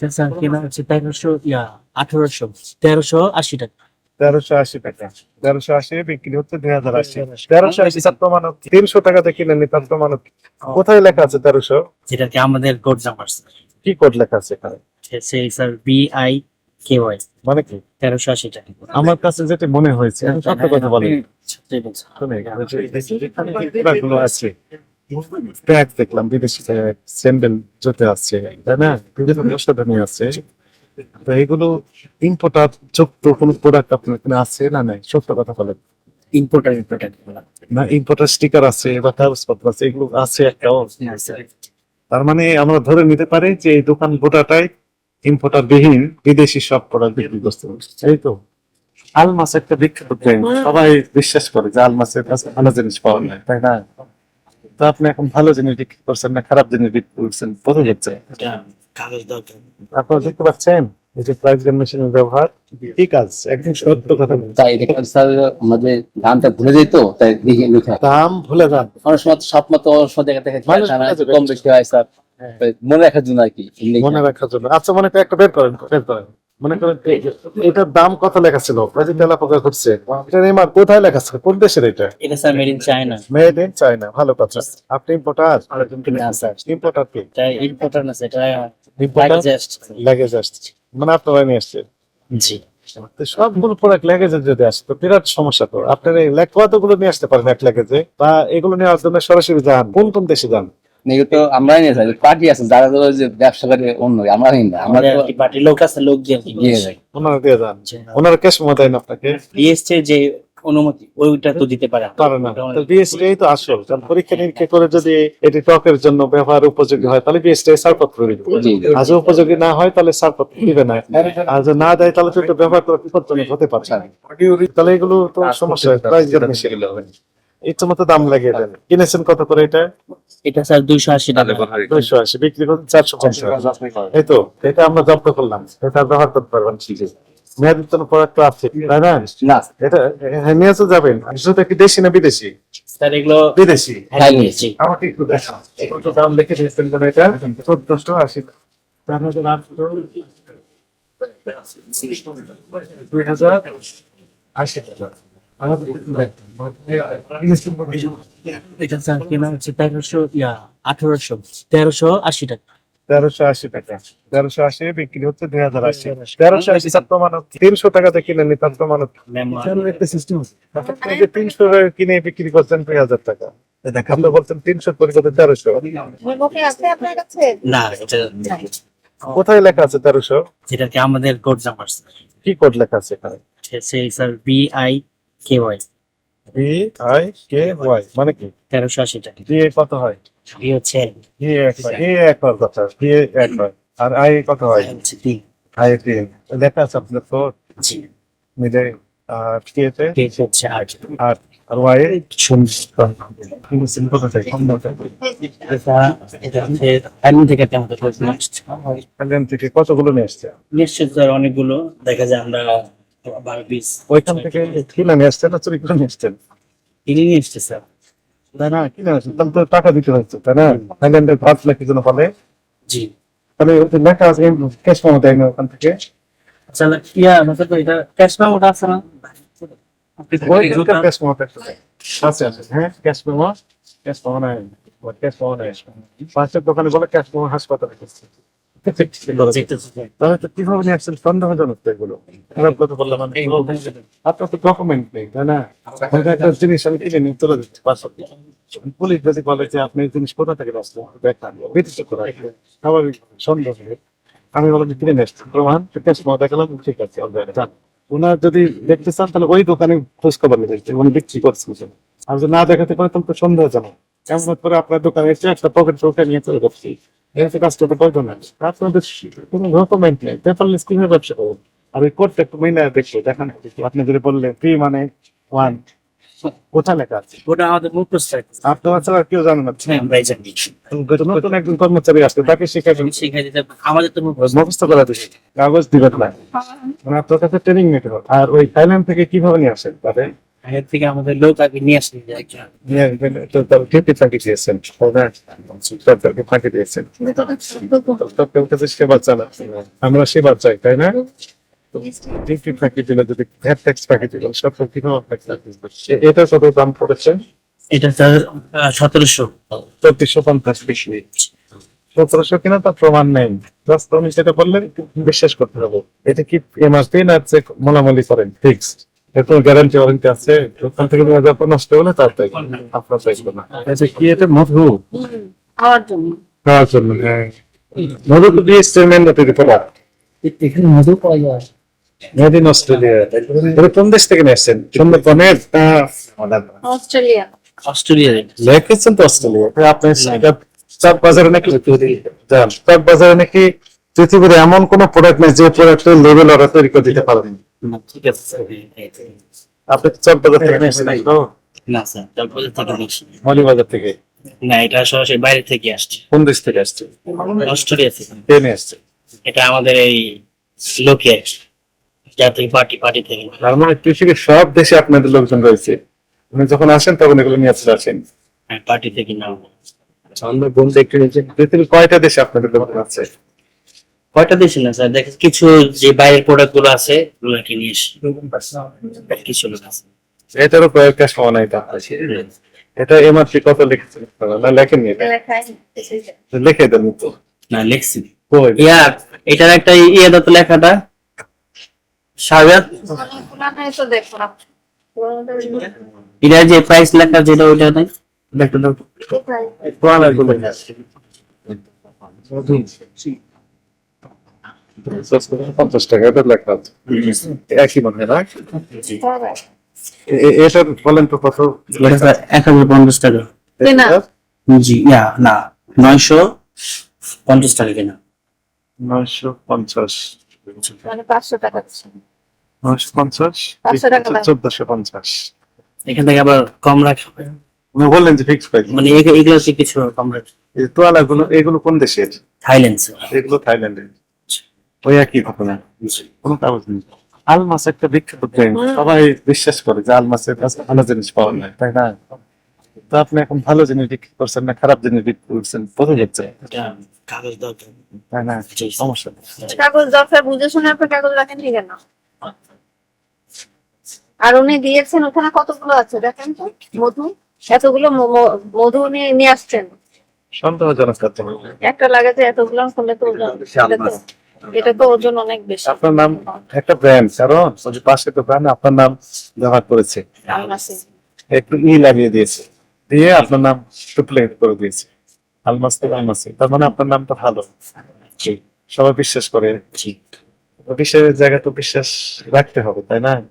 Sir কেনা হচ্ছে তেরোশো ইয়া আঠারোশো তেরোশো আশি টাকা তেরোশো আশি টাকা তেরোশো আশি বিক্রি হচ্ছে দুই হাজার আশি তেরোশো আশি তার প্রমাণক তিনশো টাকাতে কিনে নি তার প্রমাণক কোথায় লেখা আছে তেরোশো যেটা কি আমাদের কোড নাম্বার কি কোড লেখা আছে এখানে সেই sir B I K Y মানে কি তেরোশো আশি টাকা আমার কাছে যেটা মনে হয়েছে সত্য কথা বলি দেখলাম বিদেশি স্যান্ডেল আছে তাই না বিভিন্ন তো এগুলো ইম্পোর্টার যুক্ত কোনো প্রোডাক্ট আপনার এখানে আছে না নাই সত্য কথা বলেন। ইম্পোর্টার ইম্পোর্টার না ইম্পোর্টার স্টিকার আছে বা কাগজপত্র আছে এগুলো আছে একটাও তার মানে আমরা ধরে নিতে পারি যে এই দোকান গোটাটাই ইম্পোর্টার বিহীন বিদেশি সব প্রোডাক্ট বিক্রি করতে এই তো। আলমাস একটা বিখ্যাত সবাই বিশ্বাস করে যে আলমাসের কাছে ভালো জিনিস পাওয়া যায় তাই না? তো আপনি এখন ভালো জিনিস বিক্রি করছেন না খারাপ জিনিস বিক্রি করছেন? বোঝা যাচ্ছে আপনারা দেখতে পাচ্ছেন এই যে প্রাইস মেশিনের ব্যবহার কি কাজ? একদম সত্য কথা তাই এটা স্যার আমাদের দামটা ভুলে যেত তাই লিখে লিখা দাম ভুলে যান। অনেক সময় তো সব মতো ভুলে কম বেশি হয় স্যার। মনে রাখার জন্য আর কি। মনে রাখার জন্য। আচ্ছা মনে একটা বের করেন বের করেন। মনে করেন এটার দাম কত লেখা ছিল? যে ঘুরছে। এমআর কোথায় লেখা ছিল? কোন দেশের এটা? এটা sir made in China made in China ভালো কথা। আপনি ইম্পোর্টার না স্যার ইম্পোর্টার কি? ইম্পোর্টার না ইম্পোর্টার জাস্ট লেগেজ আসছে মানে আপনারা নিয়ে আসছে? জি। সবগুলো প্রোডাক্ট লেগেজে যদি আসে তো বিরাট সমস্যা তো। আপনার এই লেগ কতগুলো নিয়ে আসতে পারেন এক লেগেজে বা এগুলো নেওয়ার জন্য সরাসরি যান। কোন কোন দেশে যান? তো আমরাই নিয়ে যাই। পার্টি আছে যারা ধরো যে ব্যবসা করে অন্য আমরাই না। আমরা তো পার্টি লোক আছে লোক দিয়ে দিয়ে যাই। ওনারা দিয়ে যান। ওনারা ক্যাশ মো আপনাকে? বিএসসি যে অনুমতি ওইটা তো দিতে পারে পারে না। তো তো আসল। কারণ পরীক্ষা নিরীক্ষা করে যদি এটি ত্বকের জন্য ব্যবহার উপযোগী হয় তাহলে বিএসটি ছাড়পত্র দিবে। আজ উপযোগী না হয় তাহলে ছাড়পত্র দিবে না। আর যদি না দেয় তাহলে তো ব্যবহার করা বিপজ্জনক হতে পারে। তাহলে এগুলো তো সমস্যা প্রাইস বেশি ইচ্ছে মতো দাম লাগিয়ে দেন। কিনেছেন কত করে এটা? এটা স্যার দুইশো আশি টাকা। দুইশো আশি বিক্রি করছেন চারশো পঞ্চাশ। এই তো এটা আমরা জব্দ করলাম। এটা ব্যবহার করতে পারবেন। ঠিক আছে। মেয়াদের জন্য প্রোডাক্ট আছে তাই না? এটা হ্যাঁ, নিয়ে তো যাবেন। সেটা কি দেশি না বিদেশি? স্যার এগুলো বিদেশি। হ্যাঁ আমাকে একটু দেখান। কত দাম লিখে দিয়েছেন কেন এটা? চোদ্দশো আশি। দুই হাজার আশি টাকা। আঠারোশো তেরোশো আশি টাকা তেরোশো আশি টাকা তেরোশো আশি বিক্রি হচ্ছে দুই হাজার আশি তেরোশো আশি তিনশো টাকাতে কিনে নি তার প্রমাণক একটা সিস্টেম আপনি তিনশো কিনে বিক্রি করছেন দুই হাজার টাকা আপনি বলছেন তিনশো পরিবর্তে তেরোশো আপনার কাছে না কোথায় লেখা আছে তেরোশো? যেটা কি আমাদের কোড কি কোড লেখা আছে এখানে? সেই sir B I K Y? B I K Y? মানে কি? তেরোশো আশি টাকা। বি কত হয়? বি হচ্ছে বি এক এ এক হয় কথা বি এক হয়? আর আই কত হয়? তিন। আই তিন। লেখা আছে আপনার তো? জি। মিলে আর কি হচ্ছে আট। আর আর ওয়াই কত থাকে এটা এটা হচ্ছে আমাদের কতগুলো নিয়ে আসছে? নিশ্চয় অনেকগুলো। দেখা যায় আমরা বারো ওইখান থেকে কিনে নিয়ে আসছেন না চুরি করে নিয়ে আসছেন কিনে নিয়ে এসছে স্যার। তাই না কিনে আসছেন তাহলে তো টাকা দিতে হচ্ছে তাই না? থাইল্যান্ডের পাঁচ লাখ জন্য বলে? জি। তাহলে ওই যে লেখা আছে ক্যাশ পাওয়া দেয় না ওখান থেকে। আচ্ছা ইয়া আমাদের তো এটা ক্যাশ মেমোটা আছে না? ক্যাশ হ্যাঁ নাই নাই। দোকানে বলে ক্যাশ হাসপাতালে সন্দেহজনক নেই আমি পুলিশ যদি জিনিস কোথা থেকে স্বাভাবিক সন্দেহ আমি বললাম কিনে নিয়ে দেখালাম ঠিক আছে ওনার যদি দেখতে চান তাহলে ওই দোকানে খোঁজ খবর উনি বিক্রি করছেন আর যদি না দেখাতে পারে তাহলে তো সন্দেহজনক এমন করে আপনার দোকানে এসে একটা পকেট নিয়ে চলে এসে কাজ করতে পারবেন না আপনাদের কোনো ডকুমেন্ট নেই। পেপারলেস কীভাবে ব্যবসা করুন আর ওই কোডটা একটু মিলে দেখব দেখান। আপনি যদি বললেন মানে ওয়ান কোথায় লেখা আছে? ওটা আমাদের মুখ প্রস্তাব আপনার ছাড়া কেউ জানেন না? হ্যাঁ জানি। নতুন একজন কর্মচারী আসবে তাকে শিখাই দিতে আমাদের তো মুখ মুখস্থ করা দিবে কাগজ দিবেন না। মানে আপনার কাছে ট্রেনিং নিতে হবে। আর ওই থাইল্যান্ড থেকে কীভাবে নিয়ে আসেন তাদের? এর থেকে আমাদের লোক আগে নিয়ে চালা আমরা সেবা চাই তাই না? এটা কত দাম পড়েছে? এটা সতেরোশো। পঞ্চাশ বেশি সতেরোশো কিনা তার প্রমাণ নেই। জাস্ট আমি সেটা বললে বিশ্বাস করতে হবে। এটা কি এমআরপি না মোলামলি করেন? ফিক্সড এর কোনো গ্যারান্টি ওয়ারেন্টি আছে ওখান থেকে নিয়ে যাওয়ার নষ্ট হলে তার তাই আপনার তাই না আচ্ছা কি এটা মধু? খাওয়ার জন্য। খাওয়ার জন্য হ্যাঁ। মধু তো দিয়ে স্টেটমেন্ট তৈরি করা এখানে মধু পাওয়া যায়। মেড ইন অস্ট্রেলিয়া এটা কোন দেশ থেকে নিয়ে সুন্দরবনের না? অস্ট্রেলিয়া। লেখেছেন তো অস্ট্রেলিয়া? আপনি সেটা বাজারে নাকি? বাজারে নাকি পৃথিবীর এমন কোন প্রোডাক্ট নেই যে প্রোডাক্টের লেভেল ওরা তৈরি করে দিতে পারবেন না না এটা আমাদের এই পার্টি থেকে সব দেশে আপনাদের লোকজন রয়েছে আপনি যখন আসেন তখন এগুলো নিয়ে চলে আসেন পার্টি থেকে নাও আমরা নিয়েছেন পৃথিবীর কয়টা দেশে আপনাদের লোকজন আছে? কয়টা দিয়েছিল না স্যার? দেখেন কিছু যে বাইরের প্রোডাক্টগুলো আছে ওগুলো এসে কিছু লোক আছে এটারও কয়েকটা সময় নাই তা এটা এমআরপি কত লিখেছেন না লেখেননি লিখে দেন তো। না লেখছি। কই? এটার একটা ইয়ে লেখাটা। যে প্রাইস লেখা যেটা ওইটা নাই। দেখতে দাও পুরানো গুলো পঞ্চাশ টাকা এটা লেখা আছে। একই মনে হয় না? এ- এ- এটার বলেন তো কত লেখা এক হাজার পঞ্চাশ টাকা। জি না নয়শো পঞ্চাশ টাকা কেনা। নয়শো পঞ্চাশ। মানে পাঁচশো টাকা নয়শো পঞ্চাশ। চোদ্দশো পঞ্চাশ। এখান থেকে আবার কম রাখা বললেন যে ফিক্স প্রাইস মানে এগ- এগুলো কিছু কম রাখা এই তোয়ালা গুলো এগুলো কোন দেশের? থাইল্যান্ড এগুলো থাইল্যান্ডের। ওই একই ঘটনা। কোনো কাগজ নেই। আলমাস একটা বিখ্যাত ব্র্যান্ড। সবাই বিশ্বাস করে যে আলমাসের কাছে ভালো জিনিস পাওয়া যায় তাই না? তো আপনি এখন ভালো জিনিস বিক্রি করছেন না খারাপ জিনিস বিক্রি করছেন বোঝা যাচ্ছে। কাগজ দরকার। তাই না? সমস্যা কাগজ দরকার বুঝে শুনে আপনি কাগজ রাখেন ঠিক না আর উনি দিয়েছেন ওখানে কতগুলো আছে দেখেন তো? মধু? এতগুলো মধু নিয়ে নিয়ে আসছেন। সন্দেহজনক একটা লাগে যে এতগুলো করলে তো এটা তো- ওজন অনেক বেশি। আপনার নাম? একটা ব্র্যান্ড কারণ যে পাশে আপনার নাম ব্যবহার করেছে। একটু ই লাগিয়ে দিয়েছে। দিয়ে আপনার নাম করে দিয়েছে। আলমাস থেকে আলমাসি। তার মানে আপনার নামটা ভালো। সবাই বিশ্বাস করে। বিশ্বাসের জায়গা তো বিশ্বাস রাখতে হবে তাই না?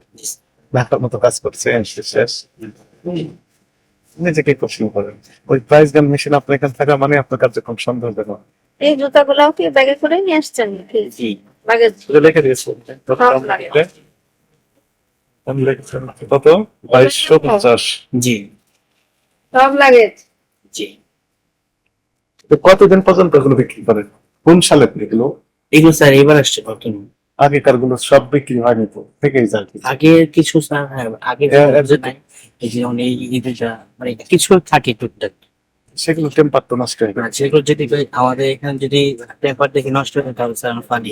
রাখার মতো কাজ করছে শেষ। নিজেকে প্রশ্ন করেন। ওই প্রাইস গান মেশিন আপনার এখানে থাকা মানে আপনার কার্যক্রম সন্দেহজনক এই জুতাগুলাও কি ব্যাগে করে নিয়ে আসছেন জি। ব্যাগে। এটা দিয়েছে। কত দাম লিখলে? দাম লিখেছেন কত? বাইশশো পঞ্চাশ। জি। সব লাগে জি। তো কতদিন পর্যন্ত এগুলো বিক্রি করেন কোন সালে এগুলো এগুলো স্যার এবার আসছে বর্তমানে। আগেকারগুলো সব বিক্রি হয়নি তো? থেকেই যায় আগে কিছু স্যার হ্যাঁ আগে এ- এর যে নাই, এই যে যেমন এই মানে কিছু থাকে টুকটাক। সেগুলো টেম্পার তো নষ্ট হয়ে মানে সেগুলো যদি আমাদের এখানে যদি পেপার দেখে নষ্ট হয়ে যায়, তাহলে স্যার ফানি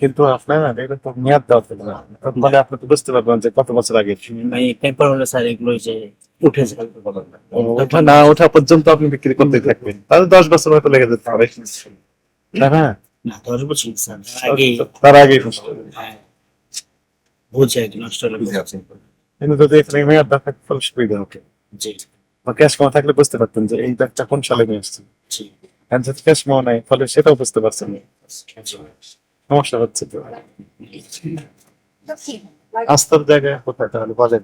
কিন্তু আপনার এটা তো মেয়াদ দেওয়া থাকে না মানে আপনি তো বুঝতে পারবেন যে কত বছর আগে পেপার হলে স্যার এগুলো যে উঠে ওঠা না ওঠা পর্যন্ত আপনি বিক্রি করতে থাকবেন। তাহলে দশ বছর হয়তো লেগে যেতে হবে না না? না দশ বছর স্যার আগে তার আগে নষ্ট হ্যাঁ, বুঝে নষ্ট হলে বুঝে। কিন্তু যদি এখানে মেয়াদ দেওয়া থাকে সুবিধা জি। বা ক্যাশ কমা থাকলে বুঝতে পারতেন যে এই ব্যাগটা কোন সালে নিয়ে আসছে জি। ক্যাশ কমা নাই ফলে সেটাও বুঝতে পারছেন। সমস্যা হচ্ছে তো। আস্থার জায়গায় কোথায় তাহলে বলেন?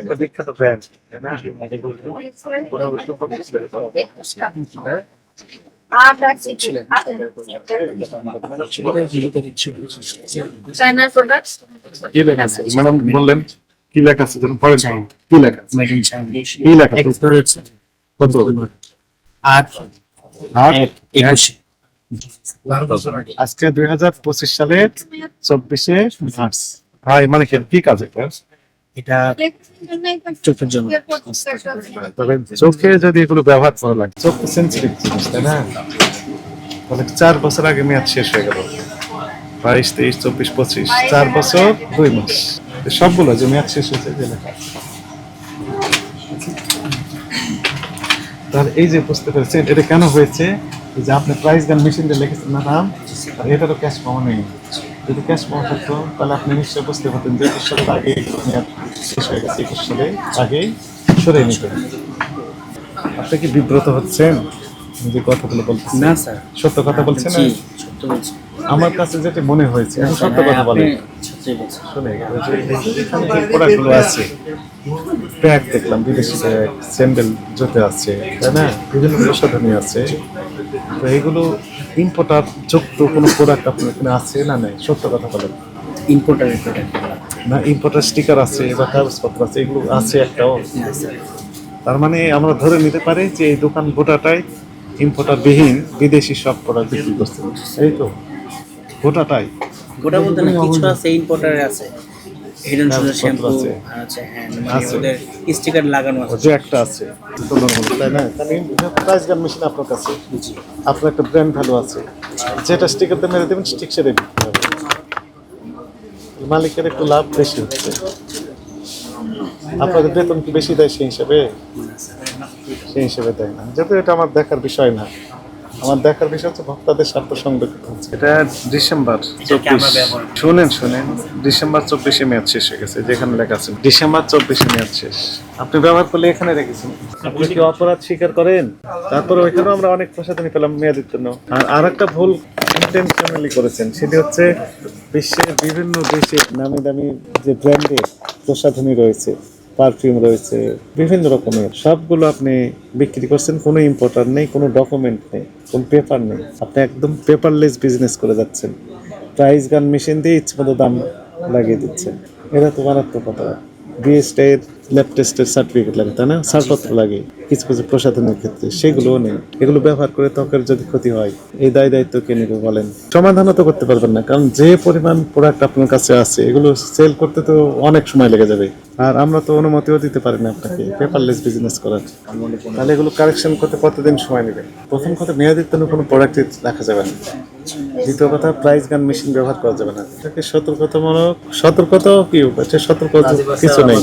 একটা বিখ্যাত ব্র্যান্ড চায়নার প্রোডাক্ট কি লেখা আছে? ম্যাডাম বললেন। কি লেখা আছে যেন চাই। কি লেখা আছে? কি লেখা আছে? কত? আট আট একুশে। আজকে দুই হাজার পঁচিশ সালের চব্বিশে মার্চ। ভাই মানে কি কি কাজ এটা? এটা চোখের জন্য তবে চোখে যদি এগুলো ব্যবহার করা লাগে। চোখ সেন্সিটিভ জিনিস তাই না? তাহলে চার বছর আগে মেয়াদ শেষ হয়ে গেল। বাইশ তেইশ চব্বিশ পঁচিশ চার বছর দুই মাস। সবগুলো যে মেয়াদ শেষ হয়েছে যে লেখা আছে। তাহলে এই যে বুঝতে পেরেছেন এটা কেন হয়েছে? যে আপনি প্রাইস গান মেশিন দিয়ে লিখেছেন না নাম আর এটা তো ক্যাশ পাওয়া নেই। যদি ক্যাশ পাওয়া থাকতো তাহলে আপনি নিশ্চয়ই বুঝতে পারতেন যে একুশ সালের আগে শেষ হয়ে গেছে একুশ সালে আগেই সরে নিতেন আপনি কি বিব্রত হচ্ছেন? যে কথাগুলো বলছেন না স্যার। সত্য কথা বলছেন? না সত্য আমার কাছে যেটা মনে হয়েছে আমি সত্য কথা বলে প্রোডাক্টগুলো আছে দেখলাম বিদেশি স্যান্ডেল জুতে আছে তাই না? বিভিন্ন প্রসাধনী আছে। তো ইম্পোর্টার যুক্ত কোনো প্রোডাক্ট আপনার এখানে আছে না নাই? সত্য কথা বলেন। ইম্পোর্টারের প্রোডাক্ট না ইম্পোর্টার স্টিকার আছে বা কাগজপত্র আছে এগুলো আছে একটাও? তার মানে আমরা ধরে নিতে পারি যে এই দোকান গোটাটাই ইম্পোর্টার বিহীন বিদেশি সব প্রোডাক্ট বিক্রি করছে। এই তো গোটাটাই গোটা বলতে না কিছু আছে। ইম্পোর্টারে আছে হিডেন শ্যাম্পু আছে। আছে হ্যাঁ মানে ওদের স্টিকার লাগানো আছে। যে একটা আছে। তাই না? তাহলে প্রাইস গান মেশিন আপনার কাছে। আপনার একটা ব্র্যান্ড ভ্যালু আছে। যেটা স্টিকার দিয়ে মেরে দেবেন স্টিক সেরে হবে। মালিকের একটু লাভ বেশি হচ্ছে। আপনাদের বেতন কি বেশি দেয় সেই হিসাবে? সেই হিসেবে দেয় না। যেহেতু এটা আমার দেখার বিষয় না। আমার দেখার বিষয় হচ্ছে ভক্তাদের স্বার্থ সংরক্ষিত হচ্ছে। এটা ডিসেম্বর করি। শুনেন শুনেন। ডিসেম্বর চব্বিশে মেয়াদ শেষ হয়ে গেছে যেখানে লেখা আছে ডিসেম্বর চব্বিশে মেয়াদ শেষ। আপনি ব্যবহার করলে এখানে রেখেছেন। আপনি কি অপরাধ স্বীকার করেন? তারপর ওইখানেও আমরা অনেক প্রসাধনী পেলাম মেয়াদের জন্য। আর আর একটা ভুল ইন্টেনশনালি করেছেন সেটি হচ্ছে বিশ্বের বিভিন্ন দেশে নামি দামি যে ব্র্যান্ডের প্রসাধনী রয়েছে পারফিউম রয়েছে, বিভিন্ন রকমের। সবগুলো আপনি বিক্রি করছেন, কোনো ইম্পোর্টার নেই, কোনো ডকুমেন্ট নেই, কোনো পেপার নেই। আপনি একদম পেপারলেস বিজনেস করে যাচ্ছেন। প্রাইস গান মেশিন দিয়ে ইচ্ছে মতো দাম লাগিয়ে দিচ্ছেন। এটা তো মারাত্মক কথা। বিএসটের ল্যাব টেস্টের সার্টিফিকেট লাগে, তাই না? ছাড়পত্র লাগে, কিছু কিছু প্রসাধনের ক্ষেত্রে, সেগুলোও নেই। এগুলো ব্যবহার করে ত্বকের যদি ক্ষতি হয়, এই দায় দায়িত্ব কে নেবে বলেন? সমাধানও তো করতে পারবেন না, কারণ যে পরিমাণ প্রোডাক্ট আপনার কাছে আছে, এগুলো সেল করতে তো অনেক সময় লেগে যাবে। আর আমরা তো অনুমতিও দিতে পারি না আপনাকে পেপারলেস বিজনেস করার। তাহলে এগুলো কারেকশন করতে কতদিন সময় নেবে? প্রথম কথা, মেয়াদির জন্য কোনো প্রোডাক্ট রাখা যাবে না। দ্বিতীয় কথা প্রাইস গান মেশিন ব্যবহার করা যাবে না। এটাকে সতর্কতামূলক, সতর্কতাও কি, এটা সতর্ক কিছু নেই।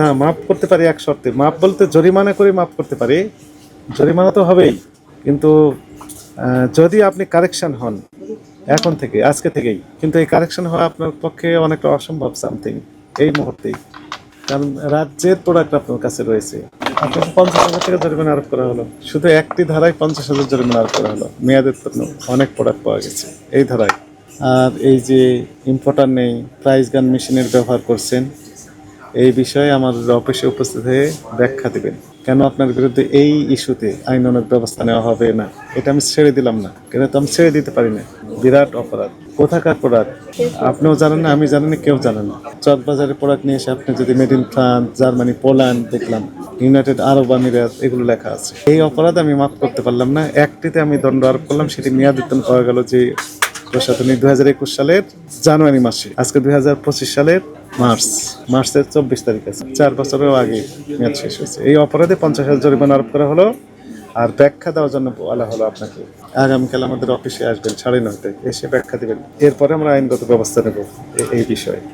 না, মাফ করতে পারি এক শর্তে। মাফ বলতে জরিমানা করে, মাফ করতে পারি। জরিমানা তো হবেই। কিন্তু যদি আপনি কারেকশন হন, এখন থেকে, আজকে থেকেই, কিন্তু এই কারেকশন হওয়া আপনার পক্ষে অনেকটা অসম্ভব সামথিং এই মুহূর্তেই। কারণ রাজ্যের প্রোডাক্ট আপনার কাছে রয়েছে। আপনাকে পঞ্চাশ হাজার টাকা জরিমানা আরোপ করা হলো। শুধু একটি ধারায় পঞ্চাশ হাজার জরিমানা আরোপ করা হলো। মেয়াদের জন্য অনেক প্রোডাক্ট পাওয়া গেছে এই ধারায়। আর এই যে ইম্পোর্টার নেই প্রাইস গান মেশিনের ব্যবহার করছেন এই বিষয়ে আমার অফিসে উপস্থিত হয়ে ব্যাখ্যা দিবেন। কেন আপনার বিরুদ্ধে এই ইস্যুতে আইনানুগ ব্যবস্থা নেওয়া হবে না? এটা আমি ছেড়ে দিলাম না। এটা তো আমি ছেড়ে দিতে পারি না? বিরাট অপরাধ। কোথাকার প্রোডাক্ট আপনিও জানেন না, আমি জানি না, কেউ জানেন না। চকবাজারে প্রোডাক্ট নিয়ে এসে আপনি যদি made in France, Germany, Poland দেখলাম, ইউনাইটেড আরব আমিরাত, এগুলো লেখা আছে। এই অপরাধ আমি মাফ করতে পারলাম না। একটিতে আমি দণ্ড আরোপ করলাম, সেটি মেয়াদিতন পাওয়া গেল যে প্রশাসনিক দুই হাজার একুশ সালের জানুয়ারি মাসে, আজকে দুই হাজার পঁচিশ সালের মার্চ, মার্চের চব্বিশ তারিখ আছে। চার বছরেরও আগে মেয়াদ শেষ হয়েছে। এই অপরাধে পঞ্চাশ হাজার জরিমানা আরোপ করা হলো আর ব্যাখ্যা দেওয়ার জন্য বলা হলো আপনাকে। আগামীকাল আমাদের অফিসে আসবেন সাড়ে নয়টায়, এসে ব্যাখ্যা দেবেন। এরপরে আমরা আইনগত ব্যবস্থা নেব এই বিষয়ে।